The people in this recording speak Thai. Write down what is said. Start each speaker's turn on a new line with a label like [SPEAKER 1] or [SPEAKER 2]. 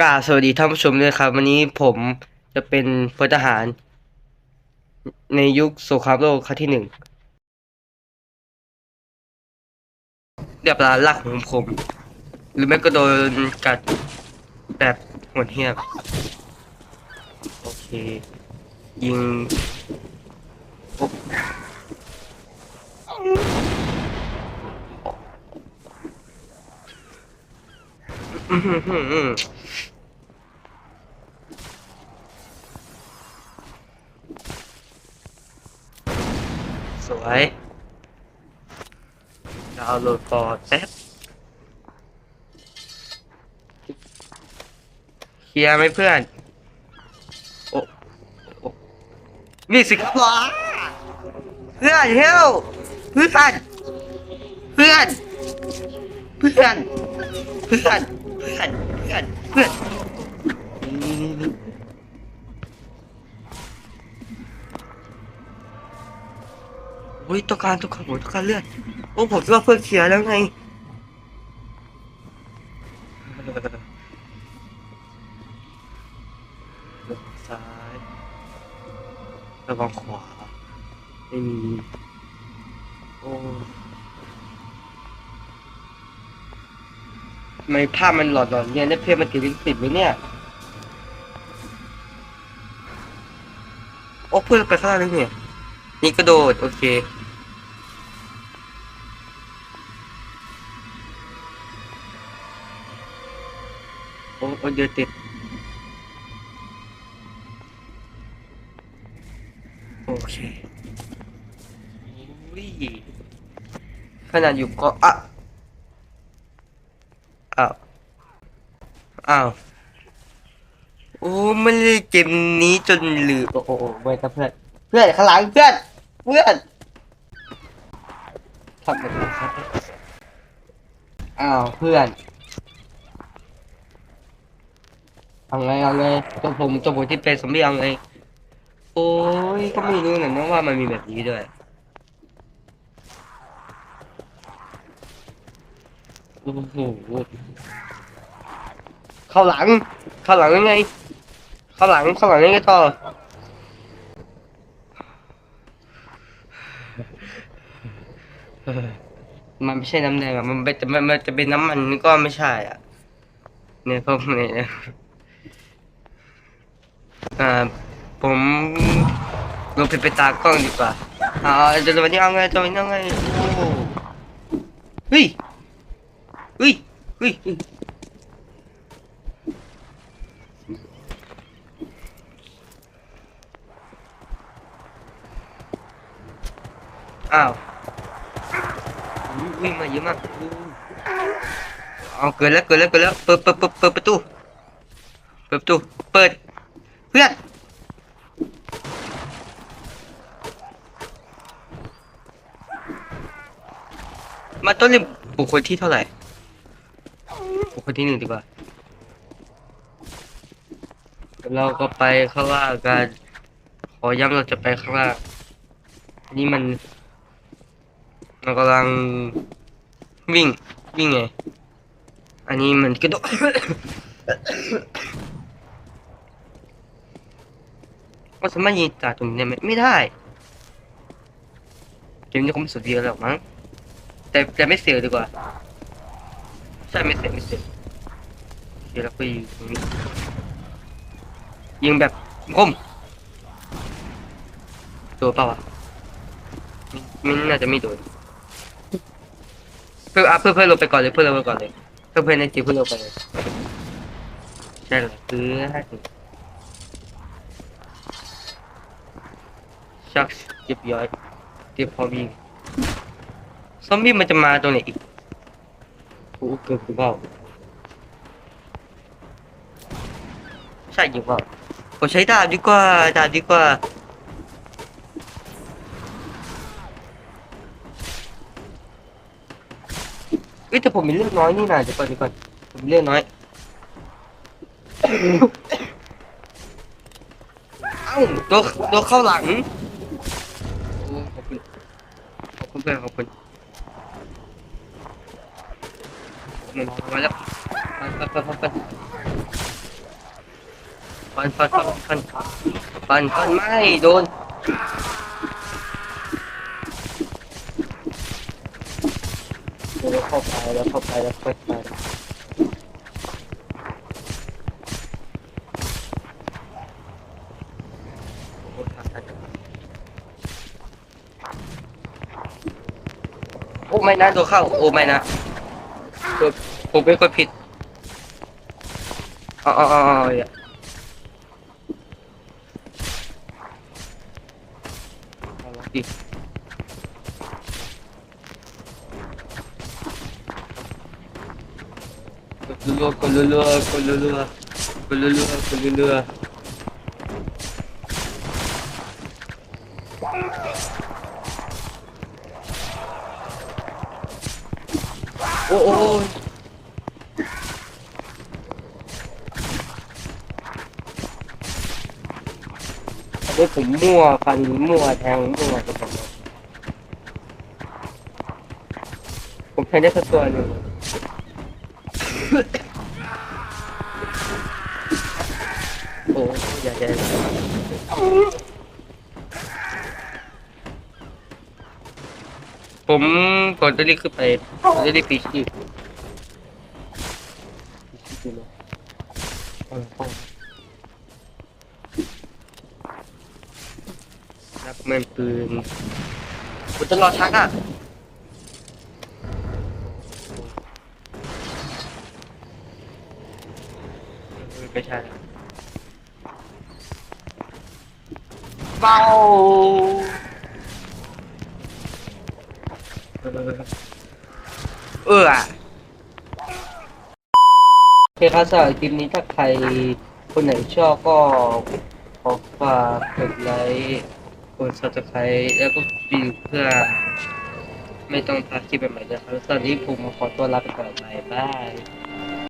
[SPEAKER 1] กาสวัสดีท่านผู้ชมด้วยครับวันนี้ผมจะเป็นพลทหาร ในยุคสงครามโลกครั้งที่หนึ่งเรียบร้อยลักของผม หรือไม่ก็โดนกัดแบบโหดเหี้ยมโอเค ยิงโอ๊ะ อื้อหือหือหือสวยดาวน์โหลดก่อนแป๊บเคลียร์ไหมเพื่อน โอ้โอ้นี่สิครับหรอเพื่อนเฮลเพื่อน เพื่อน เพื่อน เพื่อน พื่อนเพื่อนเพื่อนโอ้ยต้องการต้องการผมต้องการเลือดโอ้ผมคิดว่าเพื่อนเคลียร์แล้วไงซ้ายระวังขวาไม่มีโอ้ ไมภาพมันหลอนๆเนี่ยแล้วเพลงมันติดลิขสิทธิ์ไหมเนี่ย โอ้เพื่อนไปข้างล่างนี่เนี่ย นี่กระโดด โอเคโอ้โอ้เดือดติดโอเคขนาดอยู่ก็อะอ้าว อ้าว โอ้ไม่เล่นเกมนี้จนลืมโอ้โหไว้ครับเพื่อน เพื่อนข้างหลังเพื่อน เพื่อนทำแบบนี้ครับอ้าวเพื่อนเอาไงเอาไงตัวผมตัวผมที่เป็นสมบี้เอาไง โอ้ยก็ไม่รู้นะว่ามันมีแบบนี้ด้วยโอ้โห เข้าหลัง เข้าหลังยังไง เข้าหลัง เข้าหลังยังไงต่อ มันไม่ใช่น้ำแดงอะมันเป็นมันมันจะเป็นน้ำมันก็ไม่ใช่อะ เนี่ยพวกนี้อ่า ผมลงไปไปตากล้องดีกว่าอ่าจะวันนี้เอาไงจะวันนี้เอาไงโอ้เฮ้ยเฮ้ยเฮ้ยเฮ้ย อ้าววิ่งมาเยอะมากอู้เอาเกินแล้วเกินแล้วเกินแล้วเปิดเปิดเปิดเปิดประตูเปิดประตูเปิดเพื่อนมาต้นเรียนบุคคลที่เท่าไหร่บุคคลที่หนึ่งดีกว่าเราก็ไปข้างล่างกันขอย้ำเราจะไปข้างล่างนี่มัน เรากำลังวิ่งวิ่งไง อันนี้มันกระโดดว่าสามารถยิงจากตรงนี้ได้ไหมไม่ได้เกมนี้คงไม่สุดเดียวหรอกมั้งแต่แต่ไม่เสียดีกว่า ใช่ไม่เสียไม่เสียเดี๋ยวเราไปยิงตรงนี้ยิงแบบคมตัวเปล่าวะไม่ไม่น่าจะไม่โดน เพื่ออะเพื่อเพื่อลงไปก่อนเลยเพื่อลงไปก่อนเลยเพื่อเพื่อนในทีเพื่อลงไปเลยใช่หรอคือให้ชักเรียบร้อยเตรียมพอมยิงซอมบี้มันจะมาตรงไหนอีกโอ้เกินไปเปล่าใช่จริงเปล่าผมใช้ดาบดีกว่าดาบดีกว่า เอ้ยแต่ผมมีเรื่องน้อยนี่นะเดี๋ยวก่อนเดี๋ยวก่อนผมมีเรื่องน้อยเอ้าตัวตัวเข้าหลังโอ้ขอบคุณขอบคุณเพื่อนขอบคุณมันมาแล้วไปไปไปไปฟันฟันฟันฟันฟันฟันไม่โดน เข้าไปแล้วเข้าไปแล้วเข้าไปโอ้โหทางตันโอ้ไม่นะตัวเข้า โอ้ไม่นะตัวผมเป็นคนผิดอ๋ออ๋ออ๋ออย่าอาละดิ กดรัวๆกดรัวๆกดรัวๆกดรัวๆกดรัวๆโอ้โอ้โอ้อันนี้ผมมั่วฟันมั่วแทงมั่วผมแทงได้สักตัวหนึ่ง โอ้ยอย่าอย่ผมก่อนจะรีบขึ้นไปจะรีบปีชีพรับแม่นปืนผมจะรอชักอะเออ ไม่ใช่เบาเออเอออะโอเคครับสำหรับคลิปนี้ถ้าใครคนไหนชอบก็ขอฝากกดไลค์กด subscribe แล้วก็วิวเพื่อ ไม่ต้องพลาดคลิปใหม่ๆนะครับตอนนี้ผมขอตัวลาไปก่อนบายบาย